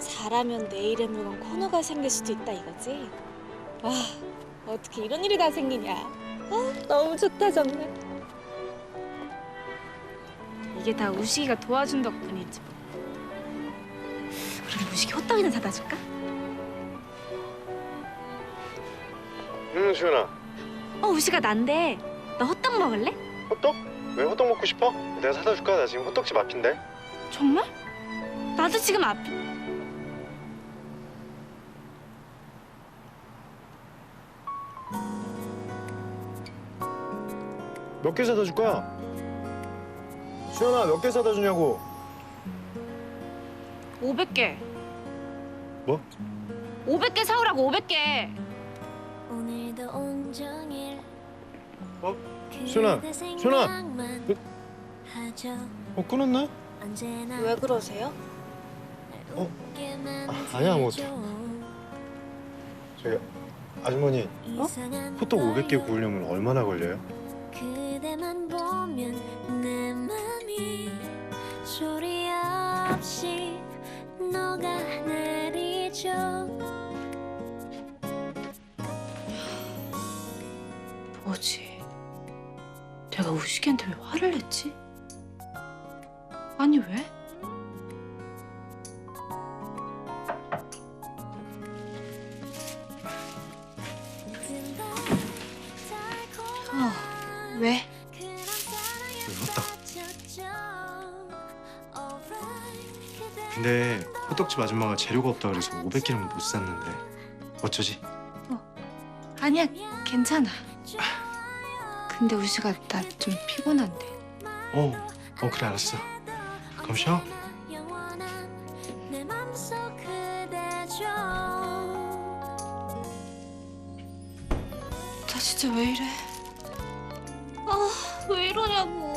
잘하면 내 이름으로 코너가 생길 수도 있다 이거지? 와 어떻게 이런 일이 다 생기냐? 아 너무 좋다 정말. 이게 다 우식이가 도와준 덕분이지. 그럼 우식이 호떡이나 사다 줄까? 응 수연아 어 우식아 난데 너 호떡 먹을래? 호떡? 왜 호떡 먹고 싶어? 내가 사다 줄까? 나 지금 호떡집 앞인데 정말? 나도 지금 앞. 몇 개 사다 줄까? 수연아 몇 개 사다 주냐고 500개. 뭐? 500개 사오라고 500개. 오늘도 온종일 어? 수연아, 수연아! 그-. 어 끊었나? 왜 그러세요? 날 어? 아, 아니야, 아무것도. 해줘. 저기 아주머니 이상한 호떡 500개 거요. 구우려면 얼마나 걸려요? 그대만 보면 내 맘이 소리 없이 녹아내리죠 뭐지? 내가 우식이한테 왜 화를 냈지? 아니 왜? 어, 왜? 근데 호떡집 아줌마가 재료가 없다 그래서 500개는 못 샀는데 어쩌지? 아니야 괜찮아. 근데 우식아 나좀 피곤한데. 어, 어 그래 알았어 그럼 쉬어? 나 진짜 왜 이래? 아 왜 이러냐고.